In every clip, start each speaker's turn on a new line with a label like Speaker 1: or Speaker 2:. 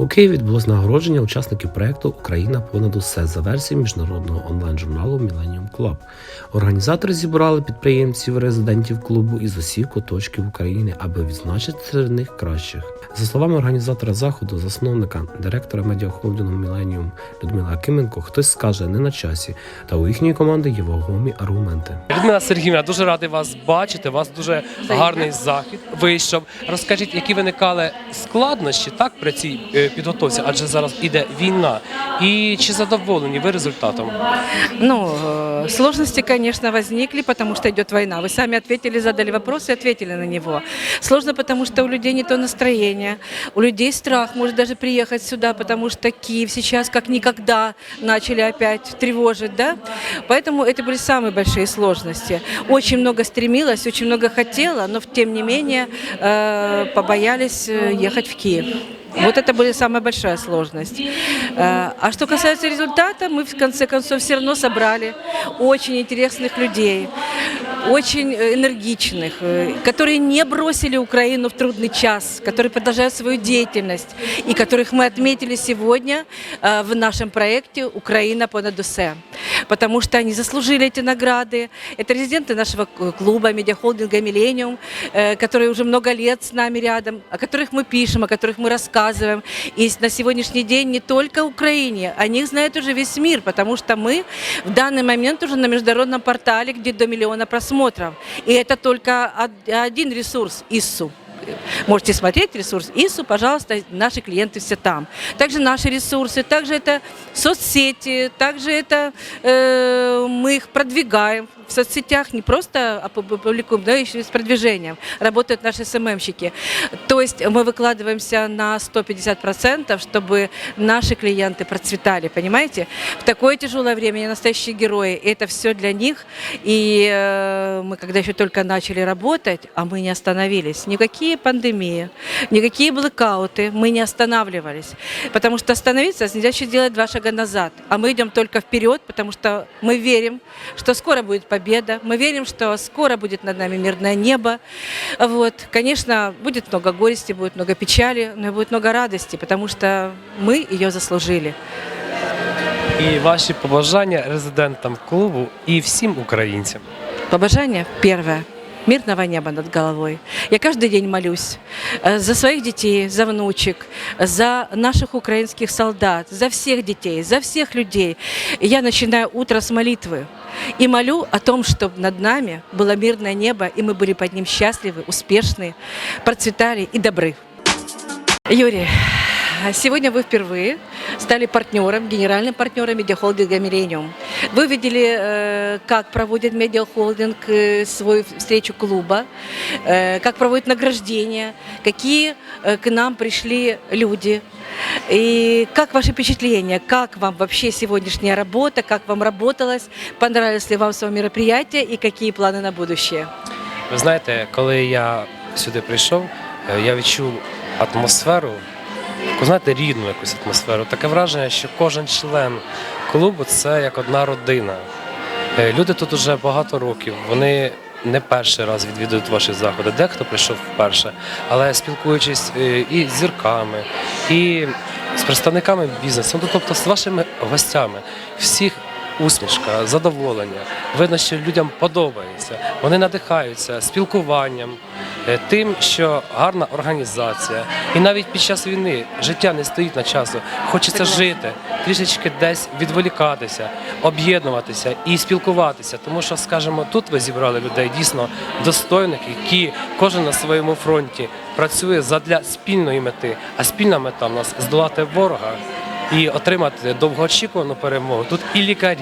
Speaker 1: У Києві відбулось нагородження учасників проекту Україна понад усе за версією міжнародного онлайн-журналу Millennium Club. Організатори зібрали підприємців, резидентів клубу із усіх куточків України, аби відзначити серед них кращих. За словами організатора заходу, засновника, директора медіахолдингу Millennium Людмила Акименко, хтось скаже не на часі, та у їхньої команди є вагомі аргументи.
Speaker 2: Людмила Сергіївна, дуже радий вас бачити. У вас дуже гарний захід вийшов. Розкажіть, які виникали складнощі так при цій е, підготовці, адже зараз іде війна. І чи задоволені ви результатом?
Speaker 3: Ну, э, сложности, конечно, возникли, потому что идет война. Вы сами ответили, задали вопрос и ответили на него. Сложно, потому что у людей не то настроение, у людей страх, может даже приехать сюда, потому что Киев сейчас как никогда начали опять тревожить, да? Поэтому это были самые большие сложности. Очень много стремилась, очень много хотела, но тем не менее э, побоялись э, ехать в Киев. Вот это была самая большая сложность. Э, А что касается результата, мы в конце концов все равно собрали очень интересных людей, Очень э, энергичных, э, которые не бросили Украину в трудный час, которые продолжают свою деятельность и которых мы отметили сегодня э, в нашем проекте «Украина понад усе». Потому что они заслужили эти награды. Это резиденты нашего клуба, медиахолдинга «Миллениум», которые уже много лет с нами рядом, о которых мы пишем, о которых мы рассказываем. И на сегодняшний день не только Украине, о них знает уже весь мир, потому что мы в данный момент уже на международном портале, где до миллиона просмотров. И это только од- один ресурс ИСУ. Можете смотреть ресурс ИСУ, пожалуйста, наши клиенты все там. Также наши ресурсы, также это соцсети, также это э, мы их продвигаем в соцсетях, не просто опу- публикуем, да, еще и с продвижением. Работают наши СММщики. То есть мы выкладываемся на 150%, чтобы наши клиенты процветали, понимаете? В такое тяжелое время они настоящие герои, и это все для них. И э, мы когда еще только начали работать, а мы не остановились, никакие пандемии, никакие блэкауты, мы не останавливались. Потому что остановиться значит сделать два шага назад. А мы идем только вперед, потому что мы верим, что скоро будет победа, мы верим, что скоро будет над нами мирное небо. Вот. Конечно, будет много горести, будет много печали, но и будет много радости, потому что мы ее заслужили.
Speaker 2: І ваші побажання резидентам клубу і всім українцям.
Speaker 3: Побожание первое. Мирного неба над головой. Я каждый день молюсь э, за своих детей, за внучек, за наших украинских солдат, за всех детей, за всех людей. Я начинаю утро с молитвы и молю о том, чтобы над нами было мирное небо, и мы были под ним счастливы, успешны, процветали и добры. Юрий, сегодня вы впервые стали партнером, генеральным партнером медиахолдинга «Миллениум». Вы видели, э, как проводит медиахолдинг э, свою встречу клуба, э, как проводит награждение, какие к нам пришли люди. И как ваши впечатления, как вам вообще сегодняшняя работа, как вам работалось, понравилось ли вам свое мероприятие и какие планы на будущее?
Speaker 2: Ви знаєте, коли я сюди прийшов, е, я відчув атмосферу, таку, знаєте, рідну якусь атмосферу. Таке враження, що кожен член клубу це як одна родина. Е, Люди тут уже багато років, вони не перший раз відвідують ваші заходи. Дехто прийшов вперше, але спілкуючись е, і з зірками, і з представниками бізнесу, ну, тобто з вашими гостями, всіх усмішка, задоволення. Видно, що людям подобається. Вони надихаються спілкуванням, е, тим, що гарна організація. І навіть під час війни життя не стоїть на часу. Хочеться жити, трішечки десь відволікатися, об'єднуватися і спілкуватися. Тому що, скажімо, тут ви зібрали людей дійсно достойних, які кожен на своєму фронті працює задля спільної мети. А спільна мета в нас здолати ворога і отримати довгоочікувану перемогу. Тут і лікарі,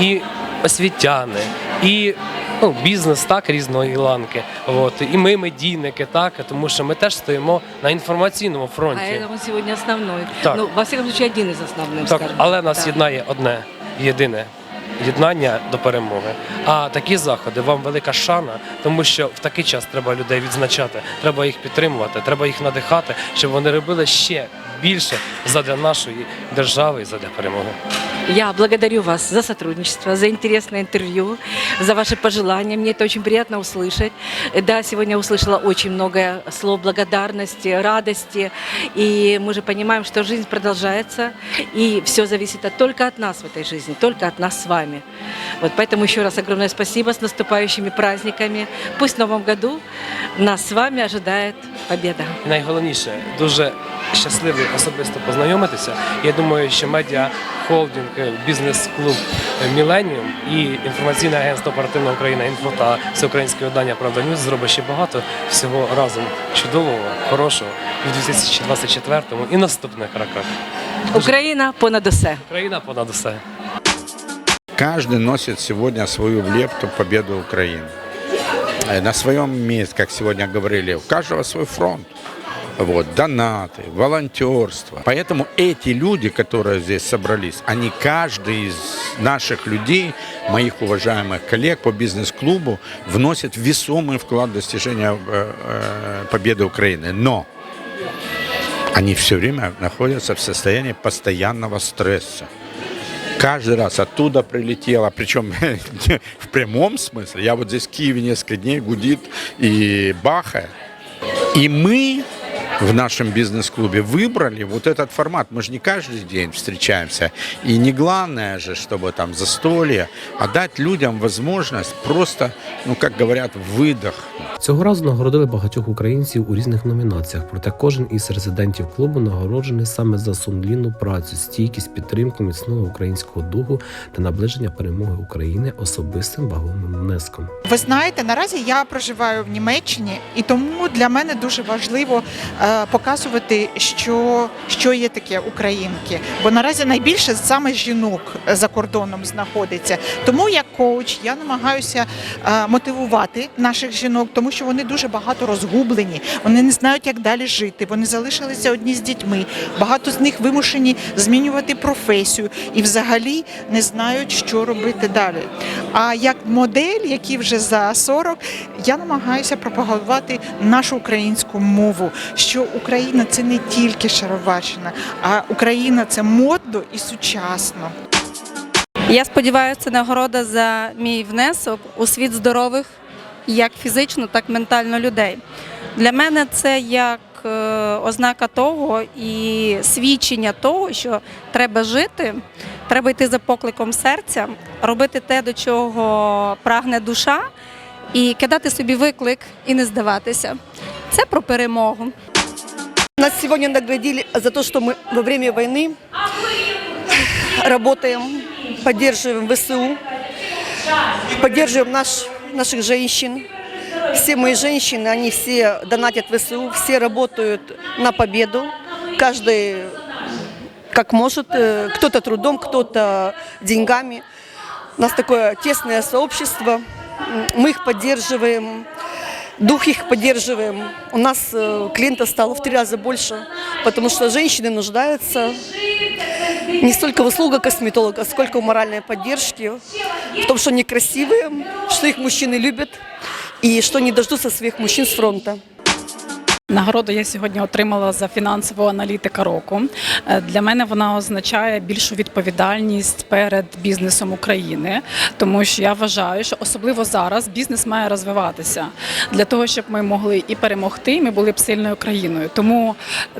Speaker 2: і освітяни, і ну, бізнес так різної ланки. От і ми медійники, так тому що ми теж стоїмо на інформаційному
Speaker 3: А
Speaker 2: фронті.
Speaker 3: это он сегодня основной.
Speaker 2: Так.
Speaker 3: Ну, во всяком случае, один из основных,
Speaker 2: Так,
Speaker 3: скажем.
Speaker 2: але нас
Speaker 3: Да.
Speaker 2: єднає одне єдине. Єднання до перемоги. А такі заходи вам велика шана, тому що в такий час треба людей відзначати, треба їх підтримувати, треба їх надихати, щоб вони робили ще більше задля нашої держави і задля перемоги.
Speaker 3: Я благодарю вас за сотрудничество, за интересное интервью, за ваши пожелания. Мне это очень приятно услышать. Э, Да, сегодня услышала очень много слов благодарности, радости. И мы же понимаем, что жизнь продолжается, и все зависит от- только от нас в этой жизни, только от нас с вами. Вот поэтому еще раз огромное спасибо с наступающими праздниками. Пусть в новом году нас с вами ожидает победа.
Speaker 2: І найголовніше, дуже щасливий особисто познайомитися. Я думаю, що медіа холдинг, е, бізнес-клуб е, Міленіум і інформаційне агентство Оперативна Україна інфо та всеукраїнське видання Правда Ньюз зробить ще багато всього разом чудового, хорошого в 2024 і наступних роках.
Speaker 3: Україна понад усе.
Speaker 2: Україна понад усе.
Speaker 4: Каждый носит сегодня свою лепту в победу Украины. Э, На своем месте, как сегодня говорили, у каждого свой фронт. Вот, донаты, волонтерство. Поэтому эти люди, которые здесь собрались, они, каждый из наших людей, моих уважаемых коллег по бизнес-клубу, вносит весомый вклад в достижение э, э, победы Украины. Но они все время находятся в состоянии постоянного стресса. Каждый раз оттуда прилетело, причем в прямом смысле. Я вот здесь в Киеве несколько дней гудит и бахает. И мы в нашем бизнес-клубе выбрали вот этот формат. Мы же не каждый день встречаемся. И не главное же, чтобы там застолье, а дать людям возможность просто, ну, как говорят, выдохнуть.
Speaker 1: Цього разу нагородили багатьох українців у різних номінаціях, проте кожен із резидентів клубу нагороджений саме за сумлінну працю, стійкість, підтримку міцного українського духу та наближення перемоги України особистим вагомим внеском.
Speaker 5: Ви знаєте, наразі я проживаю в Німеччині, і тому для мене дуже важливо е, показувати, що, що є таке українки. Бо наразі найбільше саме жінок за кордоном знаходиться. Тому як коуч я намагаюся е, мотивувати наших жінок, тому що вони дуже багато розгублені, вони не знають, як далі жити. Вони залишилися одні з дітьми. Багато з них вимушені змінювати професію і взагалі не знають, що робити далі. А як модель, які вже за 40, я намагаюся пропагувати нашу українську мову. Що Україна це не тільки Шароварщина, а Україна це модно і сучасно.
Speaker 6: Я сподіваюся, це нагорода за мій внесок у світ здорових, як фізично, так і ментально людей. Для мене це як е, ознака того і свідчення того, що треба жити, треба йти за покликом серця, робити те, до чого прагне душа, і кидати собі виклик і не здаватися. Це про перемогу.
Speaker 7: Нас сегодня наградили за то, что мы во время войны работаем, поддерживаем ВСУ, поддерживаем наш, наших женщин. Все мои женщины, они все донатят ВСУ, все работают на победу. Каждый как может, э, кто-то трудом, кто-то деньгами. У нас такое тесное сообщество, мы их поддерживаем, дух их поддерживаем. У нас э, клиентов стало в три раза больше, потому что женщины нуждаются не столько в услугах косметолога, сколько в моральной поддержке, в том, что они красивые, что их мужчины любят и что они дождутся своих мужчин с фронта.
Speaker 8: Нагороду я сьогодні отримала за фінансового аналітика року. Е, Для мене вона означає більшу відповідальність перед бізнесом України, тому що я вважаю, що особливо зараз бізнес має розвиватися для того, щоб ми могли і перемогти, і ми були б сильною країною. Тому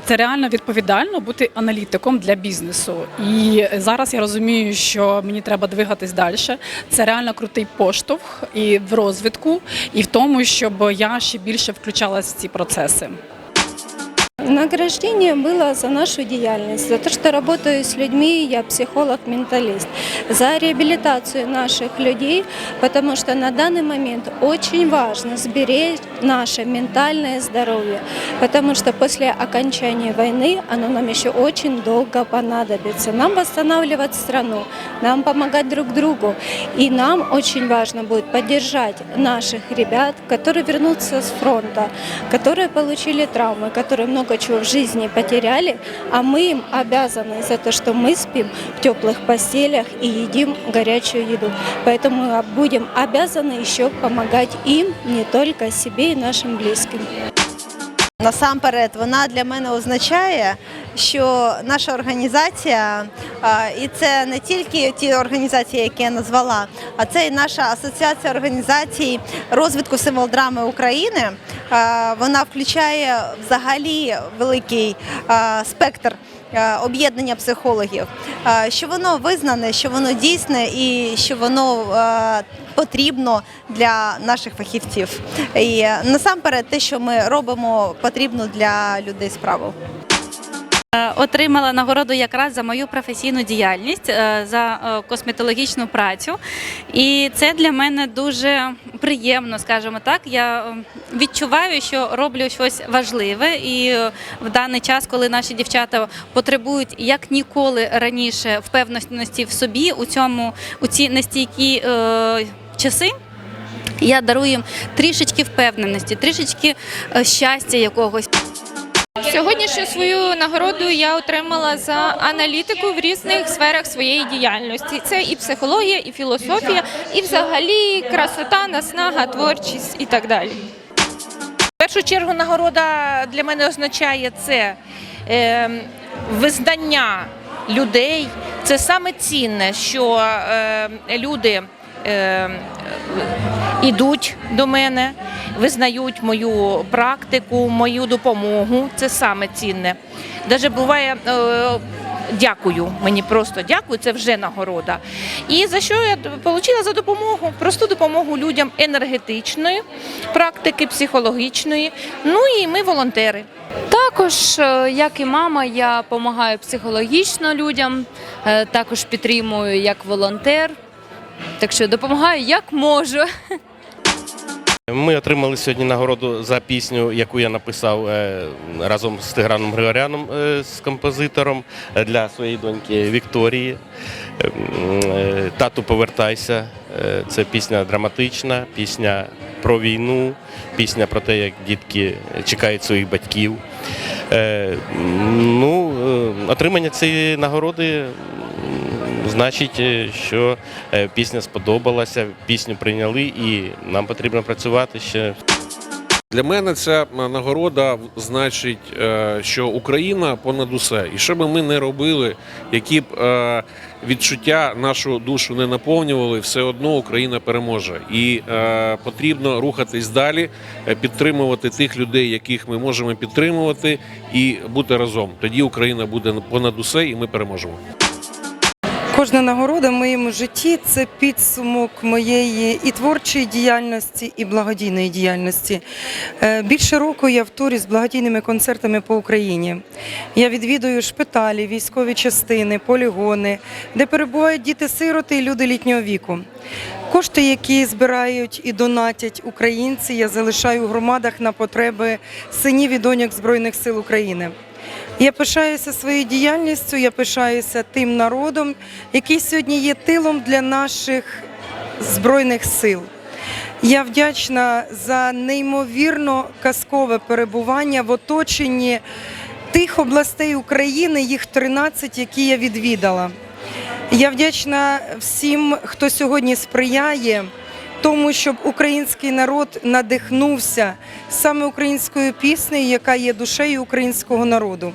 Speaker 8: це реально відповідально бути аналітиком для бізнесу. І зараз я розумію, що мені треба двигатись далі. Це реально крутий поштовх і в розвитку, і в тому, щоб я ще більше включалась в ці процеси.
Speaker 9: Награждение было за нашу деятельность, за то, что работаю с людьми, я психолог-менталист, за реабилитацию наших людей, потому что на данный момент очень важно сберечь наше ментальное здоровье, потому что после окончания войны оно нам еще очень долго понадобится. Нам восстанавливать страну, нам помогать друг другу, и нам очень важно будет поддержать наших ребят, которые вернутся с фронта, которые получили травмы, которые много чего в жизни потеряли, а мы им обязаны за то, что мы спим в теплых постелях и едим горячую еду. Поэтому мы будем обязаны еще помогать им, не только себе и нашим близким.
Speaker 10: Насамперед, вона для мене означає що наша організація, і це не тільки ті організації, які я назвала, а це і наша асоціація організацій розвитку символ драми України. Вона включає взагалі великий спектр об'єднання психологів, що воно визнане, що воно дійсне і що воно потрібно для наших фахівців. І е, насамперед, те, що ми робимо, потрібно для людей справу.
Speaker 6: Е, Отримала нагороду якраз за мою професійну діяльність, е, за е, косметологічну працю. І це для мене дуже приємно, скажімо так. Я відчуваю, що роблю щось важливе. І в даний час, коли наші дівчата потребують як ніколи раніше впевненості в собі у цьому у ці нестійкі е, часи. Я дарую їм трішечки впевненості, трішечки щастя якогось.
Speaker 11: Сьогоднішню свою нагороду я отримала за аналітику в різних сферах своєї діяльності. Це і психологія, і філософія, і взагалі красота, наснага, творчість і так далі.
Speaker 12: В першу чергу нагорода для мене означає це е, визнання людей. Це саме цінне, що е, люди ідуть до мене, визнають мою практику, мою допомогу. Це саме цінне. Даже буває. Е, Дякую, мені просто дякую, це вже нагорода. І за що я отримала за допомогу? Просту допомогу людям енергетичної практики, психологічної. Ну і ми волонтери.
Speaker 11: Також, е, як і мама, я допомагаю психологічно людям, е, також підтримую як волонтер. Так що допомагаю як можу.
Speaker 13: Ми отримали сьогодні нагороду за пісню, яку я написав е, разом з Тиграном Григоряном, е, з композитором е, для своєї доньки Вікторії. Е, м, е, Тату, повертайся. Це пісня драматична, пісня про війну, пісня про те, як дітки чекають своїх батьків. Ну, отримання цієї нагороди значить, е, що е, пісня сподобалася, пісню прийняли і нам потрібно працювати ще.
Speaker 14: Для мене ця нагорода значить, е, що Україна понад усе. І що би ми не робили, які б відчуття нашу душу не наповнювали, все одно Україна переможе. І потрібно рухатись далі, підтримувати тих людей, яких ми можемо підтримувати, і бути разом. Тоді Україна буде понад усе, і ми переможемо.
Speaker 15: Кожна нагорода в моєму житті це підсумок моєї і творчої діяльності, і благодійної діяльності. Е, Більше року я в турі з благодійними концертами по Україні. Я відвідую шпиталі, військові частини, полігони, де перебувають діти-сироти і люди літнього віку. Кошти, які збирають і донатять українці, я залишаю у громадах на потреби синів і доньок Збройних сил України. Я пишаюся своєю діяльністю, я пишаюся тим народом, який сьогодні є тилом для наших збройних сил. Я вдячна за неймовірно казкове перебування в оточенні тих областей України, їх 13, які я відвідала. Я вдячна всім, хто сьогодні сприяє тому, щоб український народ надихнувся саме українською піснею, яка є душею українського народу.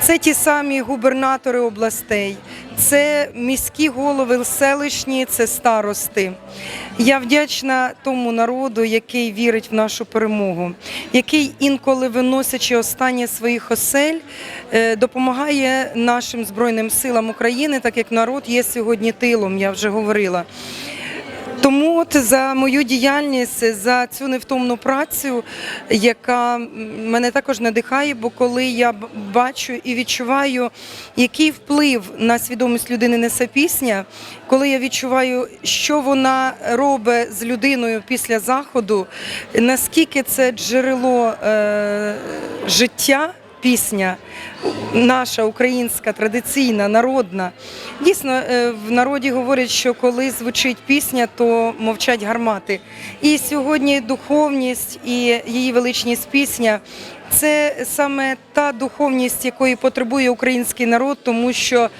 Speaker 15: Це ті самі губернатори областей, це міські голови селищні, це старости. Я вдячна тому народу, який вірить в нашу перемогу, який інколи виносячи останнє своїх осель, е, допомагає нашим збройним силам України, так як народ є сьогодні тилом, я вже говорила. Тому от за мою діяльність, за цю невтомну працю, яка мене також надихає, бо коли я бачу і відчуваю, який вплив на свідомість людини несе пісня, коли я відчуваю, що вона робить з людиною після заходу, наскільки це джерело е, життя. Пісня наша українська, традиційна, народна. Дійсно, е, в народі говорять, що коли звучить пісня, то мовчать гармати. І сьогодні духовність і її величність пісня це саме та духовність, якої потребує український народ, тому що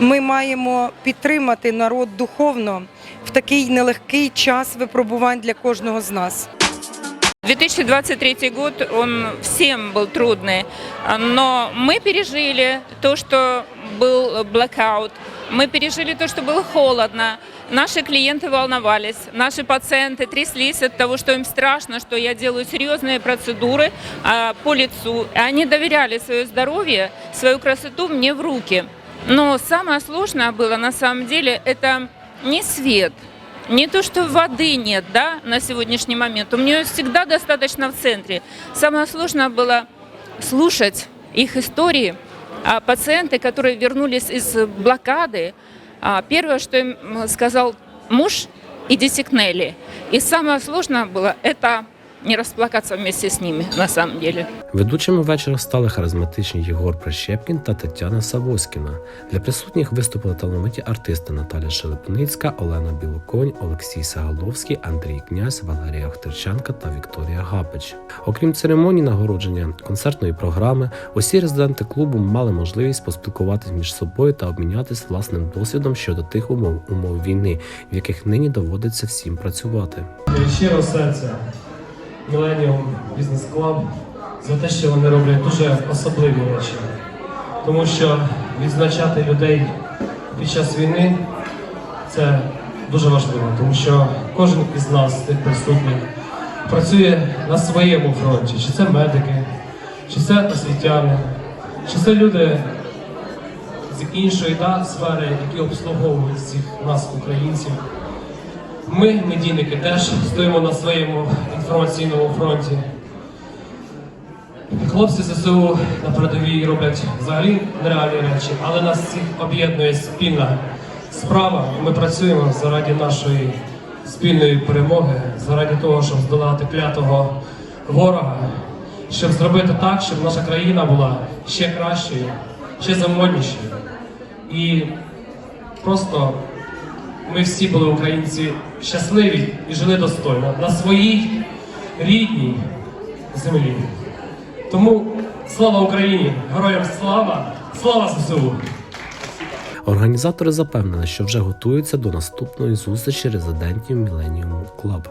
Speaker 15: ми маємо підтримати народ духовно в такий нелегкий час випробувань для кожного з нас.
Speaker 16: 2023 год, он всем был трудный, но мы пережили то, что был блэкаут, мы пережили то, что было холодно, наши клиенты волновались, наши пациенты тряслись от того, что им страшно, что я делаю серьезные процедуры а, по лицу. И Они доверяли свое здоровье, свою красоту мне в руки. Но самое сложное было на самом деле это не свет, не то, что воды нет, да, на сегодняшний момент. У меня всегда достаточно в центре. Самое сложное было слушать их истории. А пациенты, которые вернулись из блокады, а, первое, что им м, сказал муж, идите к Нелли. И самое сложное было это не расплакаться вместе с ними на самом деле.
Speaker 1: Ведучими вечора стали харизматичні Єгор Прищепкін та Тетяна Савоськіна. Для присутніх виступили талановиті артисти Наталя Шелепницька, Олена Білоконь, Олексій Сагаловський, Андрій Князь, Валерія Охтерченка та Вікторія Гапич. Окрім церемонії нагородження концертної програми, усі резиденти клубу мали можливість поспілкуватись між собою та обмінятись власним досвідом щодо тих умов умов війни, в яких нині доводиться всім працювати.
Speaker 2: Щирого серця Millennium Business Club за те, що вони роблять дуже особливі речі. Тому що відзначати людей під час війни це дуже важливо, тому що кожен із нас, тих присутніх, працює на своєму фронті. Чи це медики, чи це освітяни, чи це люди з іншої да, сфери, які обслуговують всіх нас, українців. Ми, медійники, теж стоїмо на своєму інформаційному фронті. Хлопці ЗСУ на передовій роблять взагалі нереальні речі, але нас всіх об'єднує спільна справа. Ми працюємо заради нашої спільної перемоги, заради того, щоб здолати клятого ворога, щоб зробити так, щоб наша країна була ще кращою, ще замоднішою. І просто ми всі були українці щасливі і жили достойно на своїй рідній землі. Тому слава Україні! Героям слава! Слава ЗСУ!
Speaker 1: Організатори запевнили, що вже готуються до наступної зустрічі резидентів Міленіум Club.